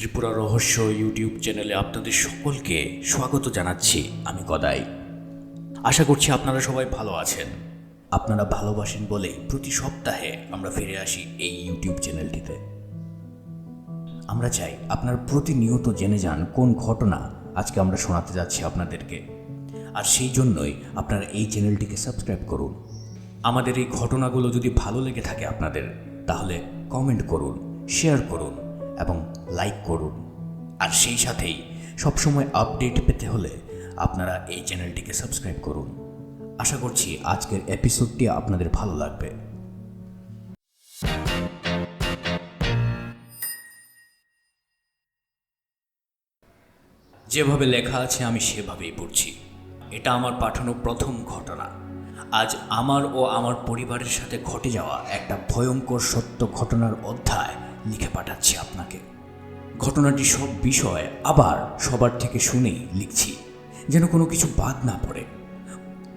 ত্রিপুরা রহস্য ইউটিউব চ্যানেলে আপনাদের সকলকে স্বাগত জানাচ্ছি আমি গদাই। আশা করছি আপনারা সবাই ভালো আছেন। আপনারা ভালোবাসেন বলে প্রতি সপ্তাহে আমরা ফিরে আসি এই ইউটিউব চ্যানেলটিতে। আমরা চাই আপনারা প্রতিনিয়ত জেনে যান কোন ঘটনা আজকে আমরা শোনাতে যাচ্ছি আপনাদেরকে। আর সেই জন্যই আপনারা এই চ্যানেলটিকে সাবস্ক্রাইব করুন। আমাদের এই ঘটনাগুলো যদি ভালো লেগে থাকে আপনাদের, তাহলে কমেন্ট করুন, শেয়ার করুন। এবং লাইক করুন। আর সেই সাথেই সবসময় আপডেট পেতে হলে আপনারা এই চ্যানেলটিকে সাবস্ক্রাইব করুন। আশা করছি আজকের এপিসোডটি আপনাদের ভালো লাগবে। যেভাবে লেখা আছে, আমি সেভাবেই পড়ছি। এটা আমার পাঠানো প্রথম ঘটনা। আজ আমার ও আমার পরিবারের সাথে ঘটে যাওয়া একটা ভয়ঙ্কর সত্য ঘটনার অধ্যায় লিখে পাঠাচ্ছি আপনাকে। ঘটনাটি সব বিষয় আবার সবার থেকে শুনেই লিখছি, যেন কোনো কিছু বাদ না পড়ে।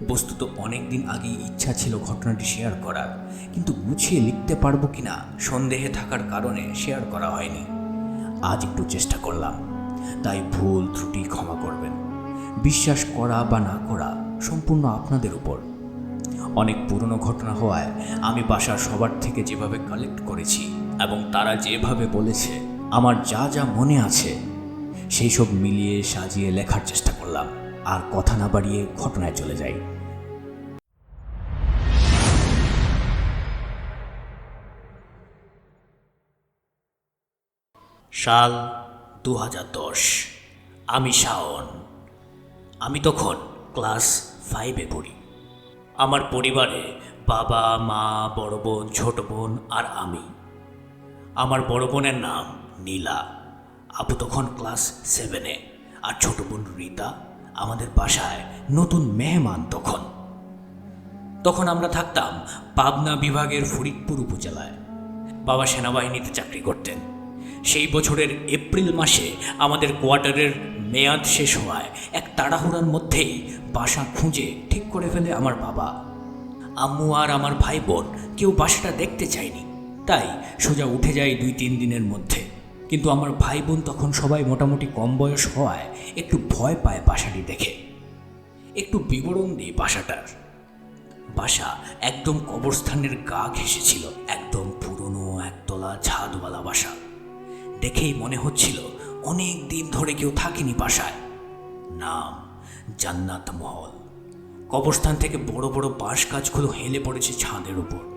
বস্তুত অনেক দিন আগেই ইচ্ছা ছিল ঘটনাটি শেয়ার করার, কিন্তু গুছিয়ে লিখতে পারব কিনা সন্দেহে থাকার কারণে শেয়ার করা হয়নি। আজ একটু চেষ্টা করলাম, তাই ভুল ত্রুটি ক্ষমা করবেন। বিশ্বাস করা বা না করা সম্পূর্ণ আপনাদের উপর। অনেক পুরনো ঘটনা হওয়ায় আমি বাসার সবার থেকে যেভাবে কালেক্ট করেছি এবং তারা যেভাবে বলেছে, আমার যা যা মনে আছে, সেই সব মিলিয়ে সাজিয়ে লেখার চেষ্টা করলাম, আর কথা না বাড়িয়ে ঘটনায় চলে যাই। সাল দু হাজার দশ, আমি শাওন। আমি তখন ক্লাস ফাইভে পড়ি। আমার পরিবারে বাবা, মা, বড় বোন, ছোট বোন আর আমি। আমার বড় বোনের নাম নীলা। আপু তখন ক্লাস সেভেনে। আর ছোট বোন রীতা আমাদের বাসায় নতুন মেহমান তখন। তখন আমরা থাকতাম পাবনা বিভাগের ফরিদপুর উপজেলায়। বাবা সেনাবাহিনীতে চাকরি করতেন। সেই বছরের এপ্রিল মাসে আমাদের কোয়ার্টারের মেয়াদ শেষ হওয়ায় এক তাড়াহুড়ার মধ্যেই বাসা খুঁজে ঠিক করে ফেলে আমার বাবা। আম্মু আর আমার ভাই বোন কেউ বাসাটা দেখতে চায়নি। তাই সোজা উঠে যায় দুই তিন দিনের মধ্যে। কিন্তু আমার ভাই বোন তখন সবাই মোটামুটি কম বয়স হওয়ায় একটু ভয় পায় বাসাটি দেখে। একটু বিবরণ দিই বাসাটার। বাসা একদম কবরস্থানের গা ঘেসেছিল একদম পুরনো একতলা ছাদওয়ালা বাসা। দেখেই মনে হচ্ছিল অনেক দিন ধরে কেউ থাকেনি বাসায়। নাম, জান্নাত মহল। কবরস্থান থেকে বড় বড় বাঁশ গাছগুলো হেলে পড়েছে ছাদের উপর।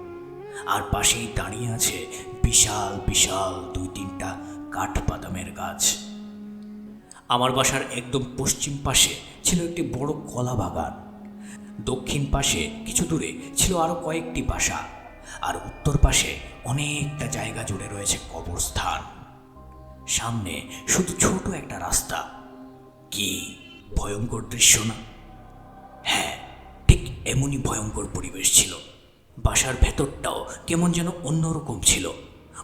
আর পাশেই দাঁড়িয়ে আছে বিশাল বিশাল দুই তিনটা কাঠ বাদামের গাছ। আমার বাসার একদম পশ্চিম পাশে ছিল একটি বড় কলা বাগান। দক্ষিণ পাশে কিছু দূরে ছিল আরও কয়েকটি বাসা। আর উত্তর পাশে অনেকটা জায়গা জুড়ে রয়েছে কবরস্থান। সামনে শুধু ছোট একটা রাস্তা। কি ভয়ঙ্কর দৃশ্য না? হ্যাঁ ঠিক এমনই ভয়ঙ্কর পরিবেশ ছিল। বাসার ভেতরটাও কেমন যেন অন্যরকম ছিল।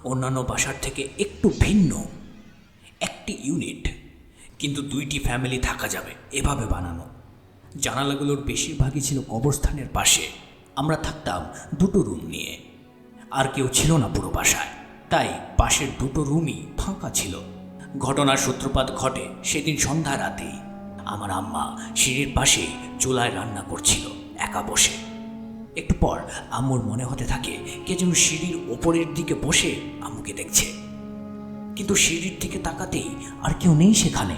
অন্যান্য বাসার থেকে একটু ভিন্ন, একটি ইউনিট, কিন্তু দুইটি ফ্যামিলি থাকা যাবে, এভাবে বানানো। জানালাগুলোর বেশিরভাগই ছিল কবরস্থানের পাশে। আমরা থাকতাম দুটো রুম নিয়ে। আর কেউ ছিল না পুরো বাসায়। তাই পাশের দুটো রুমই ফাঁকা ছিল। ঘটনার সূত্রপাত ঘটে সেদিন সন্ধ্যা রাতেই। আমার আম্মা সিঁড়ির পাশে চুলায় রান্না করছিল, একা বসে। একটু পর আম্মুর মনে হতে থাকে কে যেন সিঁড়ির ওপরের দিকে বসে আম্মুকে দেখছে। কিন্তু সিঁড়ির দিকে তাকাতেই আর কেউ নেই সেখানে।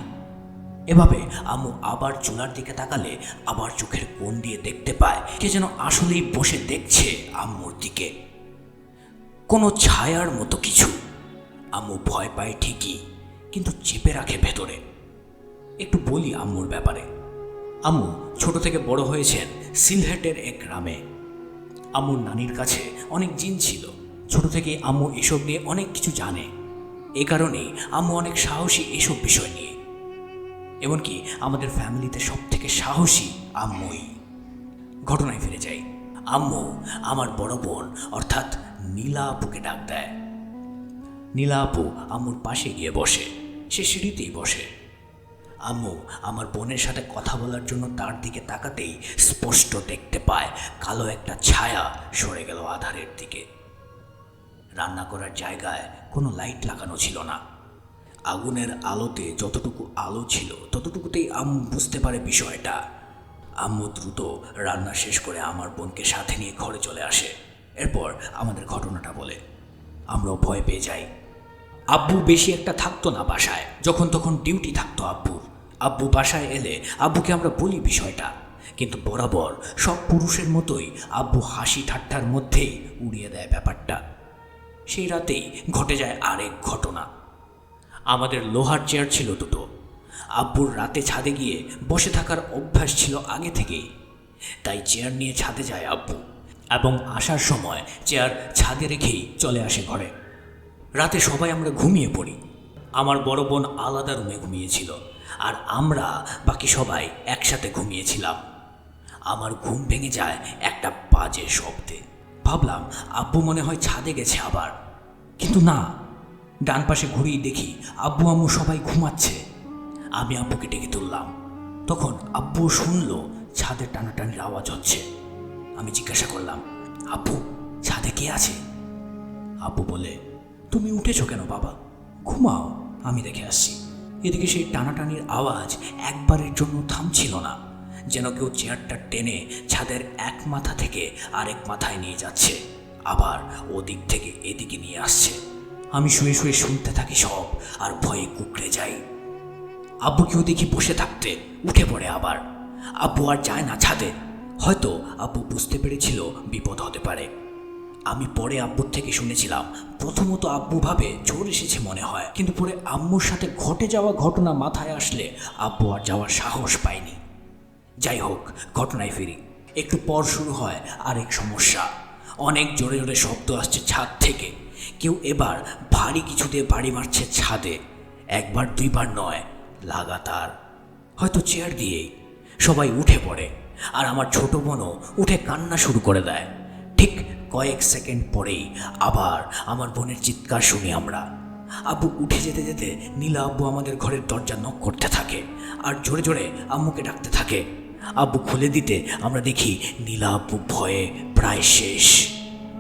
এভাবে আম্মু আবার চুলার দিকে তাকালে আবার চোখের কোণ দিয়ে দেখতে পায় কে যেন আসলেই বসে দেখছে আম্মুর দিকে। কোনো ছায়ার মতো কিছু। আম্মু ভয় পায় ঠিকই, কিন্তু চেপে রাখে ভেতরে। একটু বলি আম্মুর ব্যাপারে। আম্মু ছোট থেকে বড় হয়েছেন সিলহেটের এক গ্রামে। আম্মুর নানির কাছে অনেক জিন ছিল। ছোট থেকে আম্মু এসব নিয়ে অনেক কিছু জানে। এ কারণেই আম্মু অনেক সাহসী এসব বিষয় নিয়ে। এমনকি আমাদের ফ্যামিলিতে সব থেকে সাহসী আম্মুই। ঘটনায় ফিরে যাই। আম্মু আমার বড় বোন, অর্থাৎ নীলা আপুকে ডাক দেয়। নীলা আপু আম্মুর পাশে গিয়ে বসে। সে সিঁড়িতেই বসে। আম্মু, আমার বোনের সাথে কথা বলার জন্য তার দিকে তাকাতেই স্পষ্ট দেখতে পায়, কালো একটা ছায়া সরে গেল আধারের দিকে। রান্না করার জায়গায় কোনো লাইট লাগানো ছিল না। আগুনের আলোতে যতটুকু আলো ছিল, ততটুকুতেই আম্মু বুঝতে পারে বিষয়টা। আম্মু দ্রুত রান্না শেষ করে আমার বোনকে সাথে নিয়ে ঘরে চলে আসে। এরপর আমাদের ঘটনাটা বলে। আমরাও ভয় পেয়ে যাই। আব্বু বেশি একটা থাকতো না বাসায়, যখন তখন ডিউটি থাকতো আব্বুর। আব্বু বাসায় এলে আব্বুকে আমরা বলি বিষয়টা। কিন্তু বরাবর সব পুরুষের মতোই আব্বু হাসি ঠাট্টার মধ্যেই উড়িয়ে দেয় ব্যাপারটা। সেই রাতেই ঘটে যায় আরেক ঘটনা। আমাদের লোহার চেয়ার ছিল দুটো। আব্বুর রাতে ছাদে গিয়ে বসে থাকার অভ্যাস ছিল আগে থেকেই। তাই চেয়ার নিয়ে ছাদে যায় আব্বু এবং আসার সময় চেয়ার ছাদে রেখেই চলে আসে ঘরে। রাতে সবাই আমরা ঘুমিয়ে পড়ি। আমার বড় বোন আলাদা রুমে ঘুমিয়েছিল। আর আমরা বাকি সবাই একসাথে ঘুমিয়েছিলাম। আমার ঘুম ভেঙে যায় একটা বাজে শব্দে। ভাবলাম, আব্বু মনে হয় ছাদে গেছে আবার। কিন্তু না, ডান পাশে ঘুরিয়ে দেখি আব্বু আম্মু সবাই ঘুমাচ্ছে। আমি আব্বুকে ডেকে তুললাম। তখন আব্বু শুনল ছাদে টানাটানির আওয়াজ হচ্ছে। আমি জিজ্ঞাসা করলাম, আব্বু, ছাদে কে আছে? আব্বু বলে, তুমি উঠেছো কেন বাবা? ঘুমাও, আমি দেখে আসছি। এদিকে সেই টানাটানির আওয়াজ একবারের জন্য থামছিল না, যেন কেউ চেয়ারটা টেনে ছাদের এক মাথা থেকে আরেক মাথায় নিয়ে যাচ্ছে, আবার ওদিক থেকে এদিকে নিয়ে আসছে। আমি শুয়ে শুয়ে শুনতে থাকি সব আর ভয়ে কুকড়ে যাই। আব্বুকেও দেখি বসে থাকতে উঠে পড়ে আবার। আব্বু আর যায় না ছাদে। হয়তো আব্বু বুঝতে পেরেছিল বিপদ হতে পারে। আমি পরে আব্বুর থেকে শুনেছিলাম। প্রথমত আব্বু ভাবে চোর এসেছে মনে হয়। কিন্তু পরে আম্মুর সাথে ঘটে যাওয়া ঘটনা মাথায় আসলে আব্বু আর যাওয়ার সাহস পায়নি। যাই হোক, ঘটনায় ফিরি। একটু পর শুরু হয় আরেক সমস্যা। অনেক জোরে জোরে শব্দ আসছে ছাদ থেকে। কেউ এবার ভারী কিছু দিয়ে বাড়ি মারছে ছাদে। একবার, দুইবার নয়, লাগাতার। হয়তো চেয়ার দিয়েই। সবাই উঠে পড়ে। আর আমার ছোট বোনও উঠে কান্না শুরু করে দেয়। ঠিক কয়েক সেকেন্ড পরেই আবার আমার বোনের চিৎকার শুনি আমরা। আব্বু উঠে যেতে যেতে নীলা আব্বু আমাদের ঘরের দরজা নক করতে থাকে আর জোরে জোরে আম্মুকে ডাকতে থাকে। আব্বু খুলে দিতে আমরা দেখি নীলা আব্বু ভয়ে প্রায় শেষ।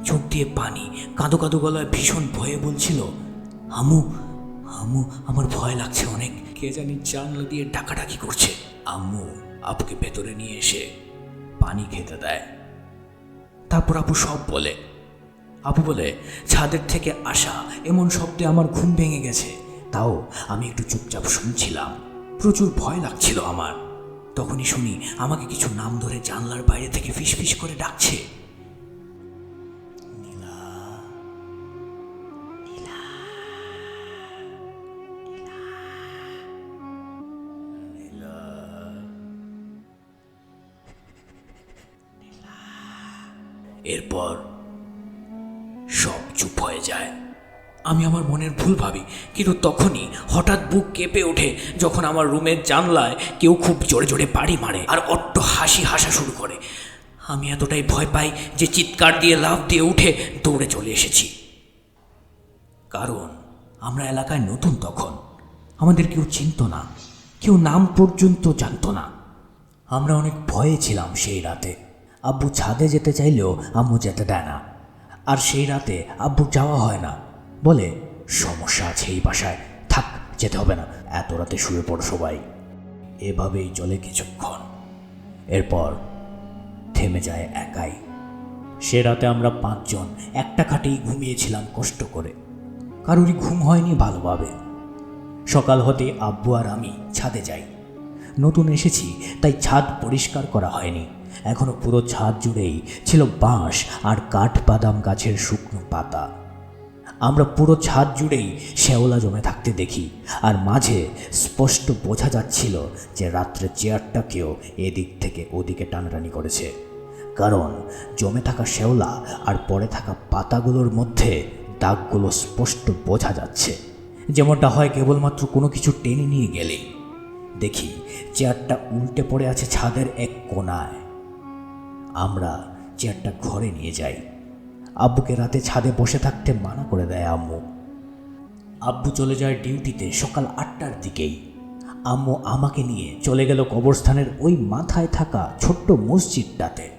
চোখ দিয়ে পানি, কাঁদো কাঁদো গলায় ভীষণ ভয়ে বলছিল আমু আম্মু, আমার ভয় লাগছে অনেক। কে জানি জানলা দিয়ে ডাকাডাকি করছে। আম্মু আব্বুকে ভেতরে নিয়ে এসে পানি খেতে দেয়। তারপর আপু সব বলে আপু বলে, ছাদের থেকে আসা এমন শব্দে আমার ঘুম ভেঙে গেছে। তাও আমি একটু চুপচাপ শুনছিলাম। প্রচুর ভয় লাগছিল আমার। তখনই শুনি আমাকে কিছু নাম ধরে জানলার বাইরে থেকে ফিসফিস করে ডাকছে। এরপর সব চুপ হয়ে যায়। আমি আমার মনের ভুল ভাবি, কিন্তু তখনই হঠাৎ বুক কেঁপে ওঠে যখন আমার রুমের জানলায় কেউ খুব জোরে জোরে বাড়ি মারে আর অট্ট হাসি হাসা শুরু করে। আমি এতটাই ভয় পাই যে চিৎকার দিয়ে লাফ দিয়ে উঠে দৌড়ে চলে এসেছি। কারণ আমরা এলাকায় নতুন তখন। আমাদের কেউ চিনত না, কেউ নাম পর্যন্ত জানতো না। আমরা অনেক ভয়ে ছিলাম সেই রাতে। আব্বু ছাদে যেতে চাইলেও আম্মু যেতে দেয় না। আর সেই রাতে আব্বু যাওয়া হয় না। বলে, সমস্যা আছে এই বাসায়। থাক, যেতে হবে না। এত রাতে শুয়ে পড়ো সবাই। এভাবেই চলে কিছুক্ষণ। এরপর থেমে যায় একাই। সে রাতে আমরা পাঁচজন একটা খাটেই ঘুমিয়েছিলাম কষ্ট করে। কারোরই ঘুম হয়নি ভালোভাবে। সকাল হতে আব্বু আর আমি ছাদে যাই। নতুন এসেছি, তাই ছাদ পরিষ্কার করা হয়নি। এখনও পুরো ছাদ জুড়েই ছিল বাঁশ আর কাঠ বাদাম গাছের শুকনো পাতা। আমরা পুরো ছাদ জুড়েই শ্যাওলা জমে থাকতে দেখি, আর মাঝে স্পষ্ট বোঝা যাচ্ছিল যে রাত্রে চেয়ারটাকেও এদিক থেকে ওদিকে টানাটানি করেছে। কারণ জমে থাকা শ্যাওলা আর পড়ে থাকা পাতাগুলোর মধ্যে দাগগুলো স্পষ্ট বোঝা যাচ্ছে। যেমনটা হয় কেবলমাত্র কোনো কিছু টেনে নিয়ে গেলেই। দেখি, চেয়ারটা উল্টে পড়ে আছে ছাদের এক কোনায় আমরা চেয়ারটা ঘরে নিয়ে যাই। আব্বুকে রাতে ছাদে বসে থাকতে মানা করে দেয় আম্মু। আব্বু চলে যায় ডিউটিতে সকাল আটটার দিকেই। আম্মু আমাকে নিয়ে চলে গেল কবরস্থানের ওই মাথায় থাকা ছোট্ট মসজিদটাতে,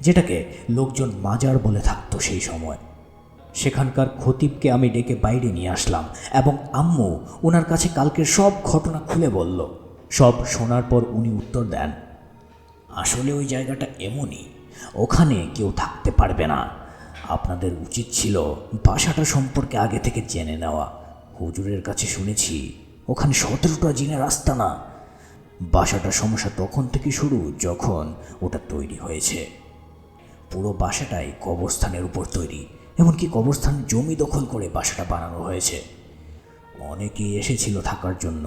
যেটাকে লোকজন মাজার বলে থাকতো সেই সময়। সেখানকার খতিবকে আমি ডেকে বাইরে নিয়ে আসলাম এবং আম্মু ওনার কাছে কালকের সব ঘটনা খুলে বলল। সব শোনার পর উনি উত্তর দেন আসলে ওই জায়গাটা এমনই, ওখানে কেউ থাকতে পারবে না। আপনাদের উচিত ছিল বাসাটা সম্পর্কে আগে থেকে জেনে নেওয়া। হুজুরের কাছে শুনেছি, ওখানে সতেরোটা জিনের রাস্তা না। বাসাটার সমস্যা তখন থেকে শুরু যখন ওটা তৈরি হয়েছে। পুরো বাসাটাই কবরস্থানের উপর তৈরি, এমনকি কবরস্থান জমি দখল করে বাসাটা বানানো হয়েছে। অনেকেই এসেছিল থাকার জন্য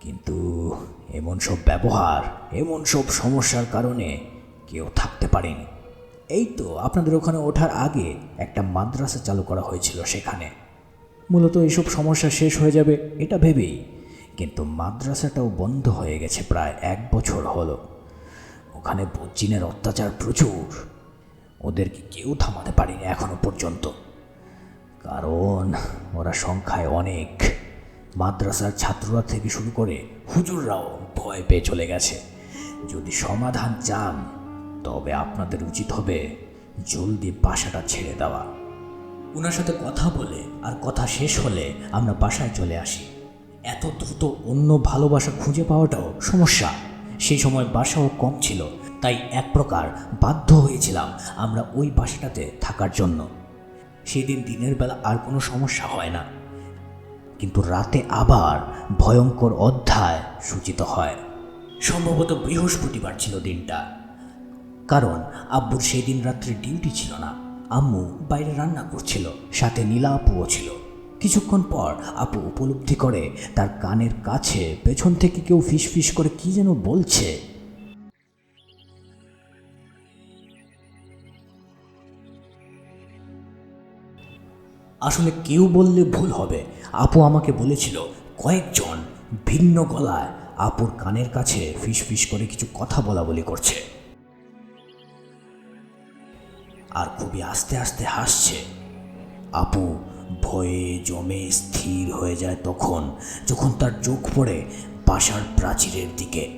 কিন্তু এমন সব ব্যবহার, এমন সব সমস্যার কারণে কেউ থাকতে পারেনি। এই তো আপনাদের ওখানে ওঠার আগে একটা মাদ্রাসা চালু করা হয়েছিল সেখানে। মূলত এইসব সমস্যা শেষ হয়ে যাবে, এটা ভেবেই। কিন্তু মাদ্রাসাটাও বন্ধ হয়ে গেছে প্রায় এক বছর হলো। ওখানে বজ্জিনের অত্যাচার প্রচুর। ওদেরকে কেউ থামাতে পারেনি এখনও পর্যন্ত। কারণ ওরা সংখ্যায় অনেক। মাদ্রাসার ছাত্ররা থেকে শুরু করে হুজুররাও ভয় পেয়ে চলে গেছে। যদি সমাধান চান, তবে আপনাদের উচিত হবে জলদি বাসাটা ছেড়ে দেওয়া। ওনার সাথে কথা বলে আর কথা শেষ হলে আমরা বাসায় চলে আসি। এত দ্রুত অন্য ভালোবাসা খুঁজে পাওয়াটাও সমস্যা। সেই সময় বাসাও কম ছিল, তাই এক প্রকার বাধ্য হয়েছিলাম আমরা ওই বাসাটাতে থাকার জন্য। সেদিন দিনের বেলা আর কোনো সমস্যা হয় না। কিন্তু রাতে আবার ভয়ঙ্কর অধ্যায় সূচিত হয়। সম্ভবত বৃহস্পতিবার ছিল দিনটা। কারণ আব্বুর সেই দিন রাত্রে ডিউটি ছিল না। আম্মু বাইরে রান্না করছিল, সাথে নীলা আপুও ছিল। কিছুক্ষণ পর আপু উপলব্ধি করে তার কানের কাছে পেছন থেকে কেউ ফিস ফিস করে কি যেন বলছে। আসলে কেউ বললে ভুল হবে। আপু আমাকে বলেছিল, কয়েকজন ভিন্ন গলায় আপুর কানের কাছে ফিস করে কিছু কথা বলা বলি করছে। আর খুবই আস্তে আস্তে হাসছে। আপু ভয়ে জমে স্থির হয়ে যায় তখন, যখন তার চোখ পড়ে বাসার প্রাচীরের দিকে।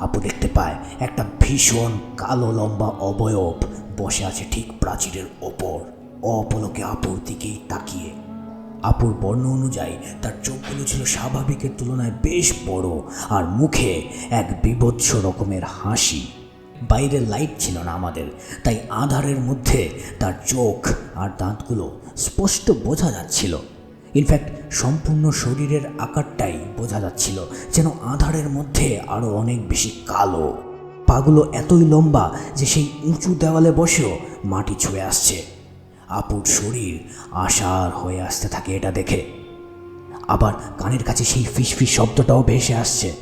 আপু দেখতে পায় একটা ভীষণ কালো লম্বা অবয়ব বসে আছে ঠিক প্রাচীরের ওপর। অপলকে আপুর দিকেই তাকিয়ে। আপুর বর্ণ অনুযায়ী তার চোখগুলো ছিল স্বাভাবিকের তুলনায় বেশ বড় আর মুখে এক বিভৎস রকমের হাসি। বাইরে লাইট ছিল না আমাদের, তাই আধারের মধ্যে তার চোখ আর দাঁতগুলো স্পষ্ট বোঝা যাচ্ছিল। ইনফ্যাক্ট সম্পূর্ণ শরীরের আকারটাই বোঝা যাচ্ছিল যেন আধারের মধ্যে আরও অনেক বেশি কালো। পাগুলো এতই লম্বা যে সেই উঁচু দেওয়ালে বসেও মাটি ছুঁয়ে আসছে। আপুর শরীর আশার হয়ে আসতে থাকে এটা দেখে। আবার কানের কাছে সেই ফিসফিস শব্দটাও ভেসে আসছে।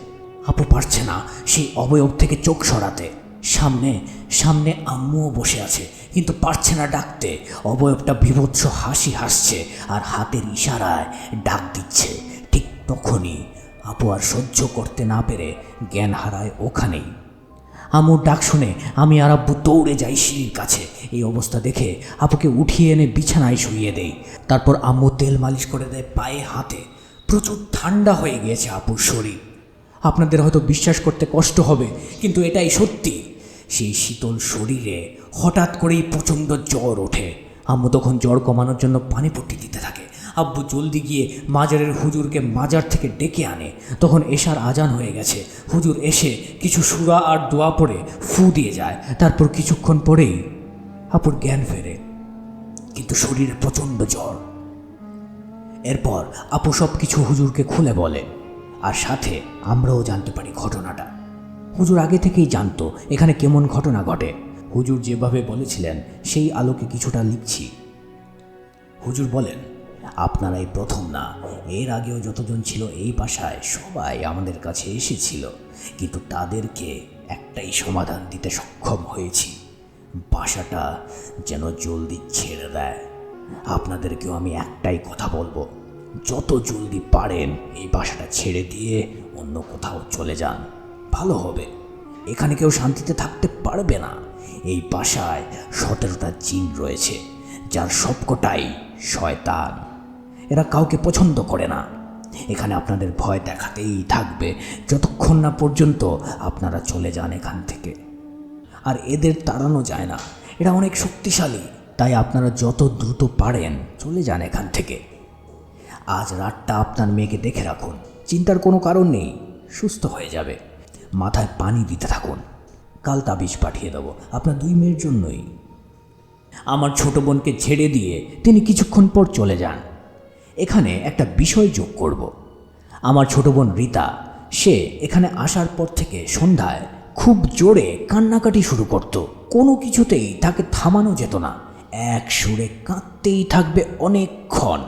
আপু পারছে না সেই অবয়ব থেকে চোখ সরাতে। সামনে সামনে আম্মুও বসে আছে, কিন্তু পারছে না ডাকতে। অবয়বটা বিভৎস হাসি হাসছে আর হাতের ইশারায় ডাক দিচ্ছে। ঠিক তখনই আপু আর সহ্য করতে না পেরে জ্ঞান হারায় ওখানেই আম্মুর ডাক শুনে আমি আর আব্বু দৌড়ে যাই সিঁড়ির কাছে। এই অবস্থা দেখে আপুকে উঠিয়ে এনে বিছানায় শুইয়ে দেই। তারপর আম্মু তেল মালিশ করে দেয় পায়ে হাতে। প্রচুর ঠান্ডা হয়ে গিয়েছে আপুর শরীর। আপনাদের হয়তো বিশ্বাস করতে কষ্ট হবে, কিন্তু এটাই সত্যি। সেই শীতল শরীরে হঠাৎ করেই প্রচণ্ড জ্বর ওঠে। আম্মু তখন জ্বর কমানোর জন্য পানি পট্টি দিতে থাকে। আব্বু জলদি গিয়ে মাজারের হুজুরকে মাজার থেকে ডেকে আনে। তখন এশার আজান হয়ে গেছে। হুজুর এসে কিছু সুরা আর দোয়া পড়ে ফু দিয়ে যায়। তারপর কিছুক্ষণ পরেই আপুর জ্ঞান ফেরে। কিন্তু শরীরে প্রচণ্ড জ্বর। এরপর আপু সব কিছু হুজুরকে খুলে বলে। আর সাথে আমরাও জানতে পারি ঘটনাটা। হুজুর আগে থেকেই জানতো এখানে কেমন ঘটনা ঘটে। হুজুর যেভাবে বলেছিলেন, সেই আলোকে কিছুটা লিখছি। হুজুর বলেন আপনারাই প্রথম না। এর আগেও যতজন ছিল এই বাসায়, সবাই আমাদের কাছে এসেছিল। কিন্তু তাদেরকে একটাই সমাধান দিতে সক্ষম হয়েছি। বাসাটা যেন জলদি ছেড়ে দেয়। আপনাদেরকেও আমি একটাই কথা বলব। যত জলদি পারেন এই বাসাটা ছেড়ে দিয়ে অন্য কোথাও চলে যান। ভালো হবে। এখানে কেউ শান্তিতে থাকতে পারবে না। এই বাসায় সতেরোটা জিন রয়েছে, যার সবকটাই শয়তান। এরা কাউকে পছন্দ করে না। এখানে আপনাদের ভয় দেখাতেই থাকবে। যতক্ষণ না পর্যন্ত আপনারা চলে যান এখান থেকে। আর এদের তাড়ানো যায় না। এরা অনেক শক্তিশালী। তাই আপনারা যত দ্রুত পারেন চলে যান এখান থেকে। আজ রাতটা আপনার মেয়েকে দেখে রাখুন। চিন্তার কোনো কারণ নেই। সুস্থ হয়ে যাবে। মাথায় পানি দিতে থাকুন। কাল তাবিজ পাঠিয়ে দেবো। আপনার দুই মেয়ের জন্যই। আমার ছোট বোনকে ছেড়ে দিয়ে তিনি কিছুক্ষণ পর চলে যান। এখানে একটা বিষয় যোগ করব। আমার ছোট বোন রীতা, সে এখানে আসার পর থেকে সন্ধ্যায় খুব জোরে কান্নাকাটি শুরু করত। কোনো কিছুতেই তাকে থামানো যেত না। এক সুরে কাঁদতেই থাকবে অনেকক্ষণ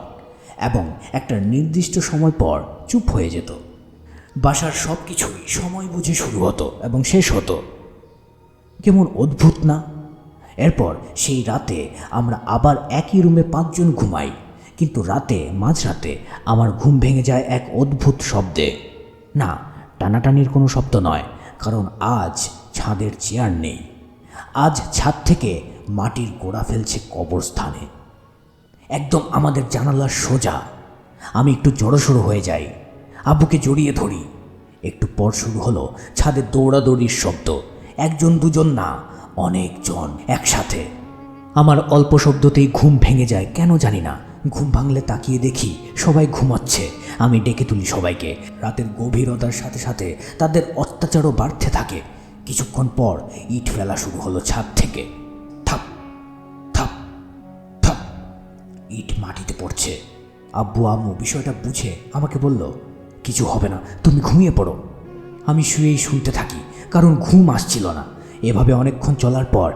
এবং একটা নির্দিষ্ট সময় পর চুপ হয়ে যেত। বাসার সব কিছুই সময় বুঝে শুরু হতো এবং শেষ হতো। কেমন অদ্ভুত না? এরপর সেই রাতে আমরা আবার একই রুমে পাঁচজন ঘুমাই। কিন্তু রাতে, মাঝরাতে আমার ঘুম ভেঙে যায় এক অদ্ভুত শব্দে। না, টানাটানির কোনো শব্দ নয়, কারণ আজ ছাদের চেয়ার নেই। আজ ছাদ থেকে মাটির গোড়া ফেলছে কবরস্থানে। একদম আমাদের জানালার সোজা। আমি একটু জড়সড়ো হয়ে যাই, আব্বুকে জড়িয়ে ধরি। একটু পর শুরু হলো ছাদে দৌড়াদৌড়ির শব্দ। একজন, দুজন না, অনেকজন একসাথে। আমার অল্প শব্দতেই ঘুম ভেঙে যায়, কেন জানি না। ঘুম ভাঙলে তাকিয়ে দেখি সবাই ঘুমাচ্ছে। আমি ডেকে তুলি সবাইকে। রাতের গভীরতার সাথে সাথে তাদের অত্যাচারও বাড়তে থাকে। কিছুক্ষণ পর ইট ফেলা শুরু হলো ছাদ থেকে। থাপ থাপ থাপ, ইট মাটিতে পড়ছে। আব্বু আম্মু বিষয়টা বুঝে আমাকে বলল, কিছু হবে না, তুমি ঘুমিয়ে পড়ো। আমি শুয়েই শুনতে থাকি, কারণ ঘুম আসছিল না। এভাবে অনেকক্ষণ চলার পর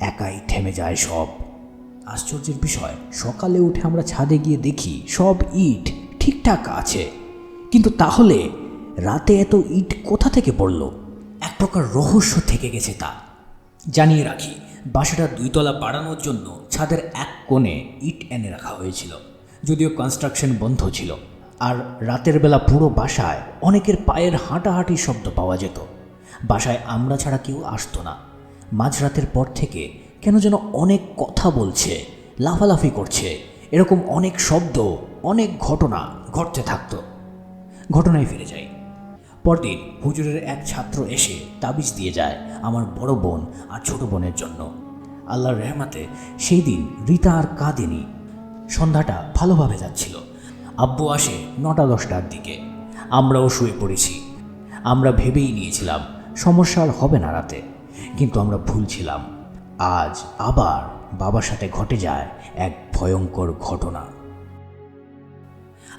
একাই থেমে যায় সব। আশ্চর্যের বিষয়, সকালে উঠে আমরা ছাদে গিয়ে দেখি সব ইট ঠিকঠাক আছে। কিন্তু তাহলে রাতে এত ইট কোথা থেকে পড়ল? এক প্রকার রহস্য থেকে গেছে তা। জানিয়ে রাখি, বাসাটা দুইতলা বাড়ানোর জন্য ছাদের এক কোণে ইট এনে রাখা হয়েছিল, যদিও কনস্ট্রাকশন বন্ধ ছিল। আর রাতের বেলা পুরো বাসায় অনেকের পায়ের হাঁটাহাঁটির শব্দ পাওয়া যেত। বাসায় আমরা ছাড়া কেউ আসতো না। মাঝরাতের পর থেকে কেন যেন অনেক কথা বলছে, লাফালাফি করছে। এরকম অনেক শব্দ, অনেক ঘটনা ঘটতে থাকতো। ঘটনায় ফিরে যাই। পরদিন হুজুরের এক ছাত্র এসে তাবিজ দিয়ে যায় আমার বড় বোন আর ছোট বোনের জন্য। আল্লাহর রহমাতে সেই দিন রীতা আর কাঁদেনি সন্ধ্যাটা ভালোভাবে যাচ্ছিল। আব্বু আসে নটা দশটার দিকে। আমরাও শুয়ে পড়েছি। আমরা ভেবেই নিয়েছিলাম, সমস্যা আর হবে না রাতে। কিন্তু আমরা ভুল ছিলাম। আজ আবার বাবার সাথে ঘটে যায় এক ভয়ঙ্কর ঘটনা।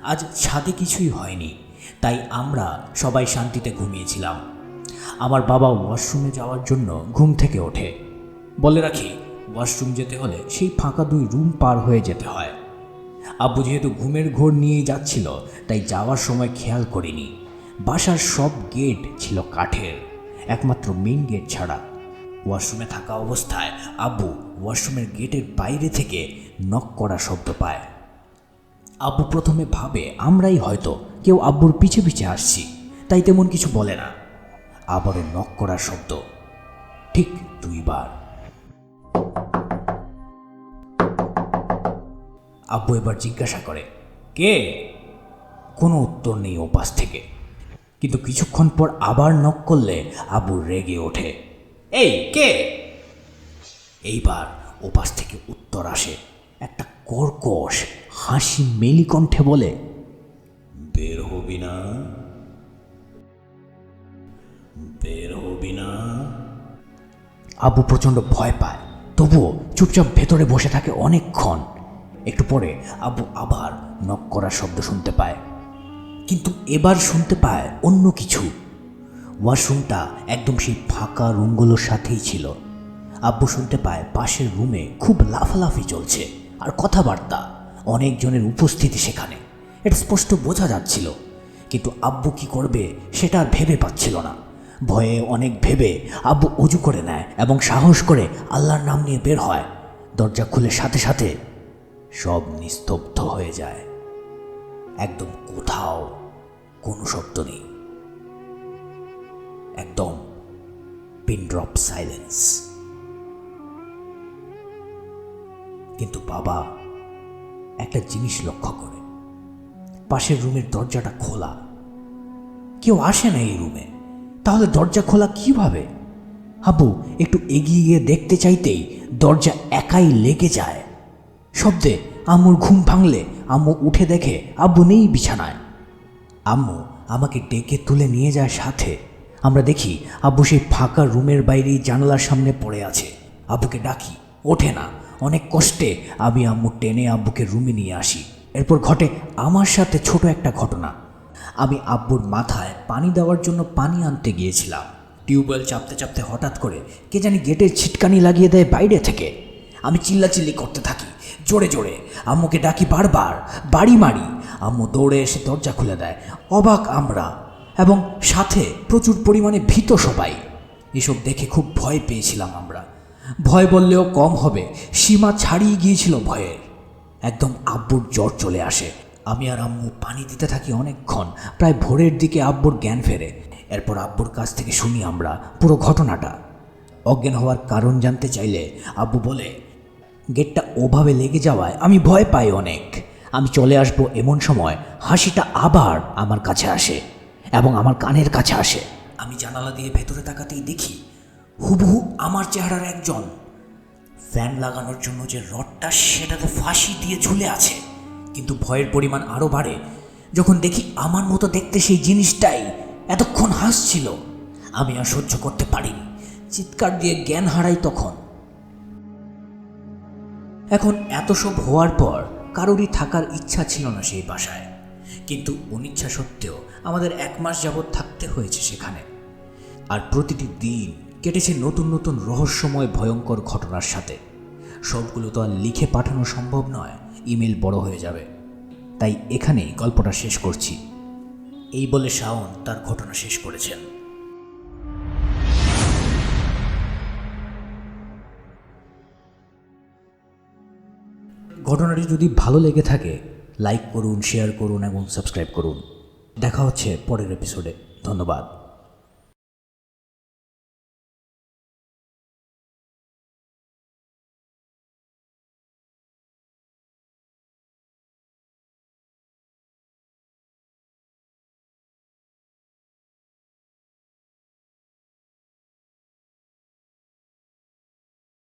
আজ ছাদে কিছুই হয়নি, তাই আমরা সবাই শান্তিতে ঘুমিয়েছিলাম। আমার বাবা ওয়াশরুমে যাওয়ার জন্য ঘুম থেকে ওঠে। বলে রাখি, ওয়াশরুম যেতে হলে সেই ফাঁকা দুই রুম পার হয়ে যেতে হয়। আব্বু যেহেতু ঘুমের ঘোর নিয়ে যাচ্ছিল, তাই যাওয়ার সময় খেয়াল করিনি। বাসার সব গেট ছিল কাঠের, একমাত্র মেন গেট ছাড়া। ওয়াশরুমে থাকা অবস্থায় আব্বু ওয়াশরুমের গেটের বাইরে থেকে নক করা শব্দ পায়। আব্বু প্রথমে ভাবে, আমরাই হয়তো কেউ আব্বুর পিছে পিছে আসছি, তাই তেমন কিছু বলে না। আবারও নক করার শব্দ। ঠিক দুইবার। আব্বু এবার জিজ্ঞাসা করে, কে? কোনো উত্তর নেই ওপাশ থেকে। কিন্তু কিছুক্ষণ পর আবার নক করলে আব্বু রেগে ওঠে। এই কে? এইবার ওপাশ থেকে উত্তর আসে একটা কর্কশ হাসি মেলি কণ্ঠে বলে বের হবি না। বের হবি না। আবু প্রচণ্ড ভয় পায় তবুও চুপচাপ ভেতরে বসে থাকে অনেকক্ষণ। একটু পরে আবু আবার নক করার শব্দ শুনতে পায় কিন্তু এবার শুনতে পায় অন্য কিছু। ওয়াশরুমটা একদম সেই ফাঁকা রুমগুলোর সাথেই ছিল। আব্বু শুনতে পায় পাশের রুমে খুব লাফালাফি চলছে। আর কথাবার্তা অনেকজনের উপস্থিতি সেখানে। এটা স্পষ্ট বোঝা যাচ্ছিল। কিন্তু আব্বু কি করবে সেটা আর ভেবে পাচ্ছিল না। ভয়ে অনেক ভেবে আব্বু উজু করে নেয় এবং সাহস করে আল্লাহর নাম নিয়ে বের হয়। দরজা খুলে সাথে সাথে সব নিস্তব্ধ হয়ে যায়। একদম কোথাও কোনো শব্দ নেই। একদম পিন ড্রপ সাইলেন্স কিন্তু বাবা, একটা জিনিস লক্ষ্য করে পাশের রুমের দরজাটা খোলা। কেউ আসে না এই রুমে। তাহলে দরজা খোলা কীভাবে? হাবু একটু এগিয়ে গিয়ে দেখতে চাইতেই দরজা একাই লেগে যায়। শব্দে আম্মুর ঘুম ভাঙলে আম্মু উঠে দেখে, আব্বু নেই বিছানায়। আম্মু আমাকে ডেকে তুলে নিয়ে যায় আমরা দেখি আব্বু সেই ফাঁকা রুমের বাইরেই জানালার সামনে পড়ে আছে। আব্বুকে ডাকি, ওঠে না। অনেক কষ্টে আমি আম্মু টেনে আব্বুকে রুমে নিয়ে আসি। এরপর ঘটে আমার সাথে ছোট একটা ঘটনা। আমি আব্বুর মাথায় পানি দেওয়ার জন্য পানি আনতে গিয়েছিলাম। টিউবওয়েল চাপতে চাপতে হঠাৎ করে কে জানি গেটের ছিটকানি লাগিয়ে দেয় বাইরে থেকে। আমি চিল্লাচিল্লি করতে থাকি, জোরে জোরে। আম্মুকে ডাকি বারবার, বাড়ি মারি। আম্মু দৌড়ে এসে দরজা খুলে দেয়। অবাক আমরা। এবং সাথে প্রচুর পরিমাণে ভীত সবাই। এসব দেখে খুব ভয় পেয়েছিলাম আমরা। ভয় বললেও কম হবে, সীমা ছাড়িয়ে গিয়েছিল ভয়ের। একদম আব্বুর জ্বর চলে আসে। আমি আর আম্মু পানি দিতে থাকি অনেকক্ষণ, প্রায় ভোরের দিকে আব্বুর জ্ঞান ফেরে। এরপর আব্বুর কাছ থেকে শুনি আমরা পুরো ঘটনাটা। অজ্ঞান হওয়ার কারণ জানতে চাইলে আব্বু বলে, গেটটা ওভাবে লেগে যাওয়ায় আমি ভয় পাই অনেক। আমি চলে আসব এমন সময়, হাসিটা আবার আমার কাছে আসে। এবং আমার কানের কাছে আসে। আমি জানালা দিয়ে ভেতরে তাকাতেই দেখি হুবহু আমার চেহারার একজন। ফ্যান লাগানোর জন্য যে রডটা সেটাতে ফাঁসি দিয়ে ঝুলে আছে। কিন্তু ভয়ের পরিমাণ আরও বাড়ে যখন দেখি আমার মতো দেখতে সেই জিনিসটাই এতক্ষণ হাসছিল। আমি আর সহ্য করতে পারিনি। চিৎকার দিয়ে জ্ঞান হারাই তখন। এখন এত সব হওয়ার পর কারোরই থাকার ইচ্ছা ছিল না সেই বাসায়। কিন্তু অনিচ্ছা সত্ত্বেও আমাদের এক মাস যাবৎ থাকতে হয়েছে সেখানে। আর প্রতিটি দিন কেটেছে নতুন নতুন রহস্যময় ভয়ঙ্কর ঘটনার সাথে। সবগুলো তো আর লিখে পাঠানো সম্ভব নয়, ইমেল বড় হয়ে যাবে। তাই এখানেই গল্পটা শেষ করছি। এই বলে শাওন তার ঘটনা শেষ করেছেন। ঘটনাটি যদি ভালো লেগে থাকে লাইক করুন শেয়ার করুন এবং সাবস্ক্রাইব করুন। দেখা হচ্ছে পরের এপিসোডে ধন্যবাদ।